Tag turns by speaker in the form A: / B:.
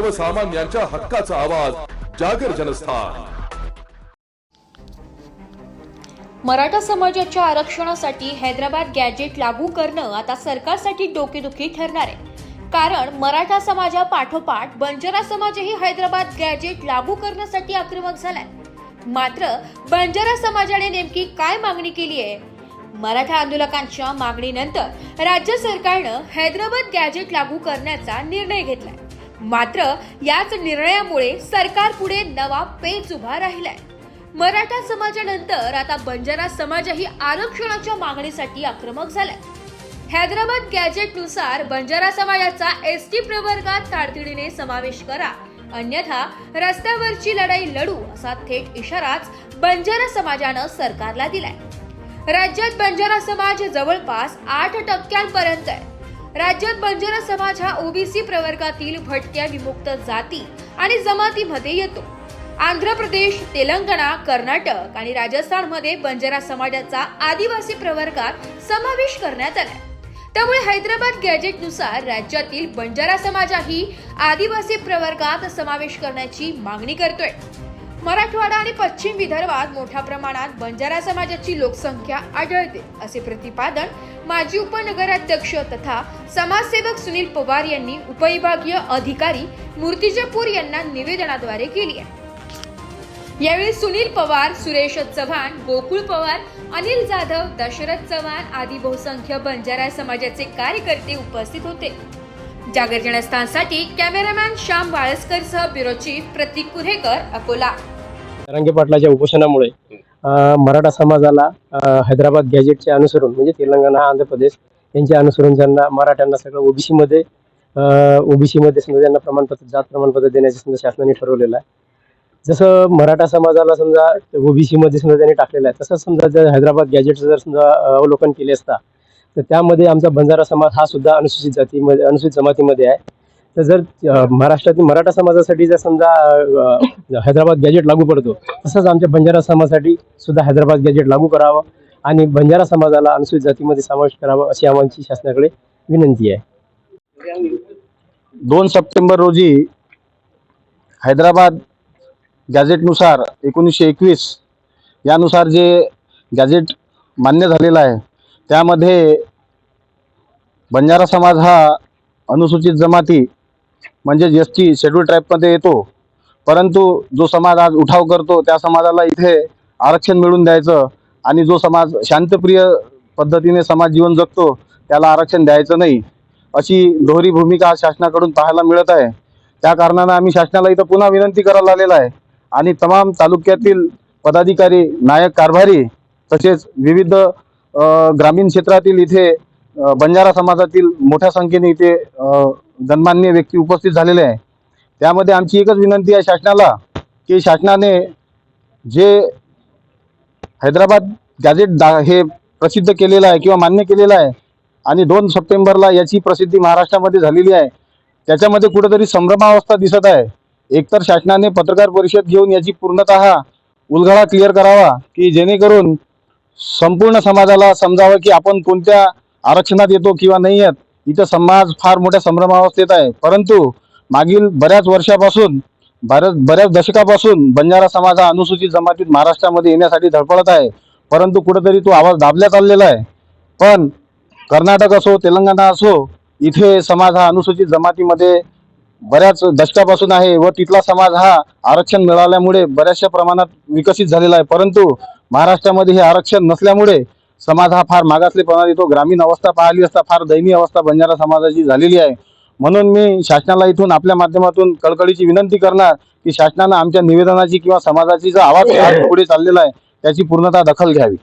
A: सर्वसामान्यांच्या हक्काचा आवाज जागर जनस्थान.
B: मराठा समाजाच्या आरक्षणासाठी हैदराबाद गॅजेट लागू करणं आता सरकारसाठी डोकेदुखी ठरणार आहे. कारण मराठा समाजापाठोपाठ बंजारा समाजही हैदराबाद गॅजेट लागू करण्यासाठी आक्रमक झालाय. मात्र बंजारा समाजाने नेमकी काय मागणी केली आहे? मराठा आंदोलकांच्या मागणीनंतर राज्य सरकारनं हैदराबाद गॅजेट लागू करण्याचा निर्णय घेतलाय. मात्र याच निर्णयामुळे सरकार पुढे नवा पेच उभा राहिलाय. मराठा समाजानंतर आता बंजारा समाजही आरक्षणाच्या मागणीसाठी आक्रमक झालाय. हैदराबाद गॅजेटनुसार बंजारा समाजाचा एस टी प्रवर्गात तातडीने समावेश करा. अन्यथा रस्त्यावरची लढाई लढू असा थेट इशाराच बंजारा समाजानं सरकारला दिलाय. राज्यात बंजारा समाज जवळपास आठ टक्क्यांपर्यंत आहे. राज्यात बंजारा समाज हा ओबीसी प्रवर्गातील भटक्या विमुक्त जाती आणि जमातीमध्ये येतो. आंध्र प्रदेश तेलंगणा कर्नाटक आणि राजस्थानमध्ये बंजारा समाजाचा आदिवासी प्रवर्गात समावेश करण्यात आलाय. त्यामुळे हैदराबाद गॅजेटनुसार राज्यातील बंजारा समाजही आदिवासी प्रवर्गात समावेश करण्याची मागणी करतोय. मराठवाडा आणि पश्चिम विदर्भात मोठ्या प्रमाणात बंजारा समाजाची लोकसंख्या आढळते असे प्रतिपादन माजी उपनगराध्यक्ष तथा समाजसेवक सुनील पवार यांनी उपविभागीय अधिकारी मूर्तिजापूर यांना निवेदनाद्वारे केली आहे. यावेळी सुनील पवार सुरेश चव्हाण गोकुळ पवार अनिल जाधव दशरथ चव्हाण आदी बहुसंख्य बंजारा समाजाचे कार्यकर्ते उपस्थित होते. जागर जनस्थानसाठी कॅमेरामॅन श्याम वाळसकरसह ब्युरो चीफ प्रतीक कुरेकर अकोला.
C: रंगे पाटलाच्या उपोषणामुळे मराठा समाजाला हैदराबाद गॅजेटचे अनुसरून म्हणजे तेलंगणा आंध्र प्रदेश यांचे अनुसरून ज्यांना मराठ्यांना सगळं ओबीसीमध्ये ओबीसीमध्ये समजा त्यांना प्रमाणपत्र जात प्रमाणपत्र देण्याचे समजा शासनाने ठरवलेलं आहे. जसं मराठा समाजाला समजा ओबीसीमध्ये समजा त्यांनी टाकलेलं आहे तसंच समजा जर हैदराबाद गॅजेटचं जर समजा अवलोकन केले असता तर त्यामध्ये आमचा बंजारा समाज हा सुद्धा अनुसूचित जातीमध्ये अनुसूचित जमातीमध्ये आहे. तर जर महाराष्ट्रातील मराठा समाजासाठी जर समजा हैदराबाद गॅजेट लागू पडतो तसंच आमच्या बंजारा समाजासाठी सुद्धा हैदराबाद गॅजेट लागू करावं आणि बंजारा समाजाला अनुसूचित जातीमध्ये समावेश करावा अशी आमची शासनाकडे विनंती आहे.
D: दोन सप्टेंबर रोजी हैदराबाद गॅजेटनुसार एकोणीसशे एकवीस यानुसार जे गॅजेट मान्य झालेलं आहे त्यामध्ये बंजारा समाज हा अनुसूचित जमाती म्हणजे एस टी शेड्यूल ट्राईबमध्ये येतो. परंतु जो समाज आज उठाव करतो त्या समाजाला इथे आरक्षण मिळून द्यायचं आणि जो समाज शांतप्रिय पद्धतीने समाज जीवन जगतो त्याला आरक्षण द्यायचं नाही अशी दोहरी भूमिका शासनाकडून पाहायला मिळत आहे. त्या कारणानं आम्ही शासनाला इथं पुन्हा विनंती करायला आलेला आहे आणि तमाम तालुक्यातील पदाधिकारी नायक कारभारी तसेच विविध ग्रामीण क्षेत्रातील इथे बंजारा समाजातील मोठ्या संख्येने इथे अ, गणमान्य व्यक्ती उपस्थित झालेले आहे. त्यामध्ये आमची एकच विनंती आहे शासनाला की शासनाने जे हैदराबाद गॅझेट दा हे प्रसिद्ध केलेलं आहे किंवा मान्य केलेलं आहे आणि दोन सप्टेंबरला याची प्रसिद्धी महाराष्ट्रामध्ये झालेली आहे त्याच्यामध्ये कुठेतरी संभ्रमावस्था दिसत आहे. एकतर शासनाने पत्रकार परिषद घेऊन याची पूर्णतः उलगडा क्लिअर करावा की जेणेकरून संपूर्ण समाजाला समजावं की आपण कोणत्या आरक्षणात येतो किंवा नाही येत इथं समाज फार मोठ्या संभ्रमावस्थेत आहे. परंतु मागील बऱ्याच वर्षापासून बऱ्याच बऱ्याच दशकापासून बंजारा समाज हा अनुसूचित जमातीत महाराष्ट्रामध्ये येण्यासाठी धडपडत आहे. परंतु कुठेतरी तो आवाज दाबला चाललेला आहे. पण कर्नाटक असो तेलंगणा असो इथे समाज हा अनुसूचित जमातीमध्ये बऱ्याच दशकापासून आहे व तिथला समाज हा आरक्षण मिळाल्यामुळे बऱ्याचशा प्रमाणात विकसित झालेला आहे. परंतु महाराष्ट्रामध्ये हे आरक्षण नसल्यामुळे समाज हा फार मागासलेपणा येतो. ग्रामीण अवस्था पाहिली असता फार दयनीय अवस्था बंजारा समाजाची झालेली आहे. म्हणून मी शासनाला इथून आपल्या माध्यमातून कळकळीची विनंती करणार की शासनानं आमच्या निवेदनाची किंवा समाजाची जो आवाज आज पुढे चाललेला आहे त्याची पूर्णतः दखल घ्यावी.